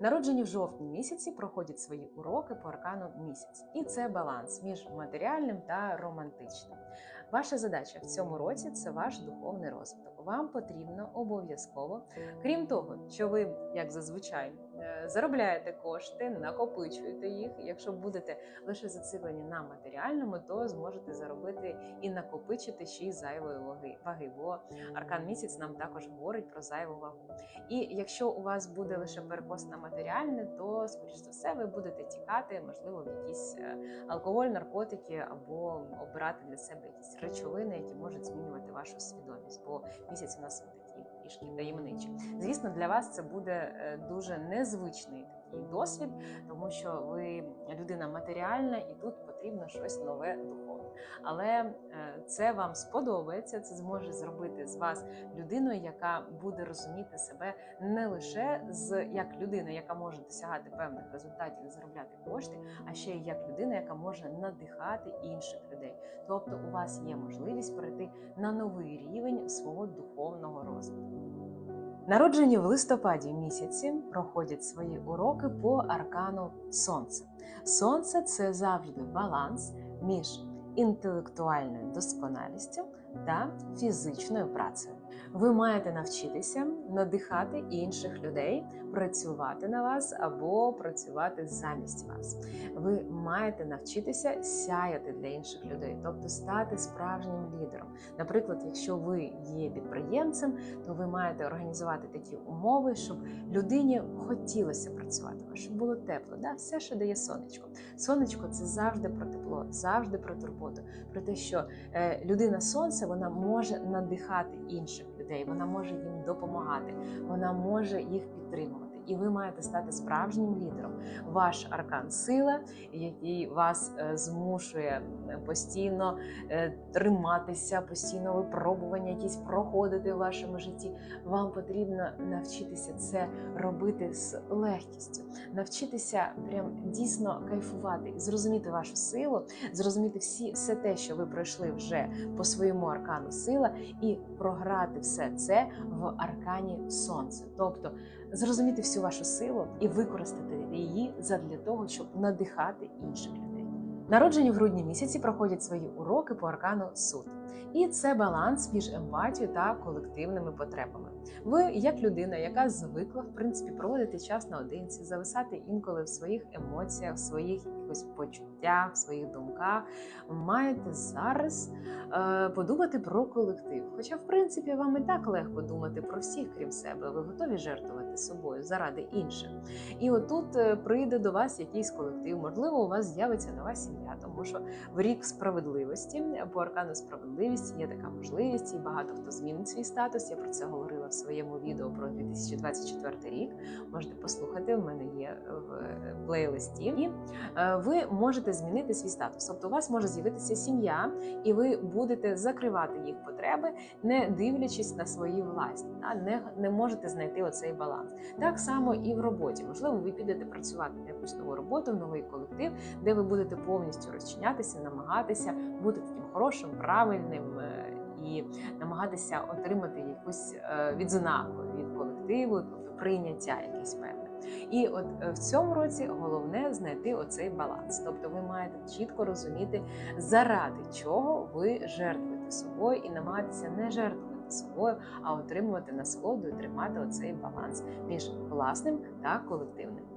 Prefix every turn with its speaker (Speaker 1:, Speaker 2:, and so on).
Speaker 1: Народжені в жовтні місяці проходять свої уроки по аркану місяць, і це баланс між матеріальним та романтичним. Ваша задача в цьому році це ваш духовний розвиток. Вам потрібно обов'язково, крім того, що ви, як зазвичай, заробляєте кошти, накопичуєте їх. Якщо будете лише зациклені на матеріальному, то зможете заробити і накопичити ще й зайвої ваги. ваги. Бо аркан місяць нам також говорить про зайву вагу. І якщо у вас буде лише перекос на матеріальне, то скоріш за все ви будете тікати, можливо, в якісь е, алкоголь, наркотики або обирати для себе якісь речовини, які можуть змінювати вашу свідомість. Бо місяць у нас такі трішки таємничі. Звісно, для вас це буде е, дуже незвичний такий досвід, тому що ви людина матеріальна, і тут потрібно щось нове духовне. Але е, це вам сподобається, це зможе зробити з вас людиною, яка буде розуміти себе не лише з як людина, яка може досягати певних результатів і заробляти кошти, а ще й як людина, яка може надихати інших людей. Тобто, у вас є можливість перейти на новий рівень свого духовного розвитку. Народжені в листопаді місяці проходять свої уроки по аркану Сонце. Сонце це завжди баланс між інтелектуальною досконалістю та фізичною працею. Ви маєте навчитися надихати інших людей, працювати на вас або працювати замість вас. Ви маєте навчитися сяяти для інших людей, тобто стати справжнім лідером. Наприклад, якщо ви є підприємцем, то ви маєте організувати такі умови, щоб людині хотілося працювати, щоб було тепло. Да? Все, що дає сонечко. Сонечко це завжди про тепло, завжди про турботу, про те, що е, людина сонце вона може надихати інших людей, вона може їм допомагати, вона може їх підтримувати. І ви маєте стати справжнім лідером. Ваш аркан сила, який вас е, змушує постійно е, триматися, постійно випробування, якісь проходити в вашому житті. Вам потрібно навчитися це робити з легкістю, навчитися прям дійсно кайфувати, зрозуміти вашу силу, зрозуміти всі все те, що ви пройшли вже по своєму аркану сила, і програти все це в аркані сонця. Тобто зрозуміти всю вашу силу і використати її задля того, щоб надихати інших людей. Народжені в грудні місяці проходять свої уроки по аркану суд. І це баланс між емпатією та колективними потребами. Ви, як людина, яка звикла в принципі проводити час наодинці, зависати інколи в своїх емоціях, в своїх якихось почуттях, в своїх думках, маєте зараз е, подумати про колектив. Хоча, в принципі, вам і так легко думати про всіх, крім себе. Ви готові жертвувати собою заради інших. І отут е, прийде до вас якийсь колектив, можливо, у вас з'явиться нова сім'я, тому що в рік справедливості по аркану справедливість є така можливість, і багато хто змінить свій статус. Я про це говорила в своєму відео про 2024 рік. Можете послухати, в мене є в плейлисті. І е, ви можете змінити свій статус. Тобто у вас може з'явитися сім'я, і ви будете закривати їх потреби, не дивлячись на свої власні, не, не можете знайти оцей баланс. Так само і в роботі. Можливо, ви підете працювати на якусь нову роботу, в новий колектив, де ви будете повністю розчинятися, намагатися бути таким хорошим, правильним. Е, І намагатися отримати якусь е, відзнаку від колективу, тобто прийняття якесь певне. І от е, в цьому році головне знайти оцей баланс. Тобто ви маєте чітко розуміти, заради чого ви жертвуєте собою, і намагатися не жертвувати собою, а отримувати насолоду і тримати оцей баланс між власним та колективним.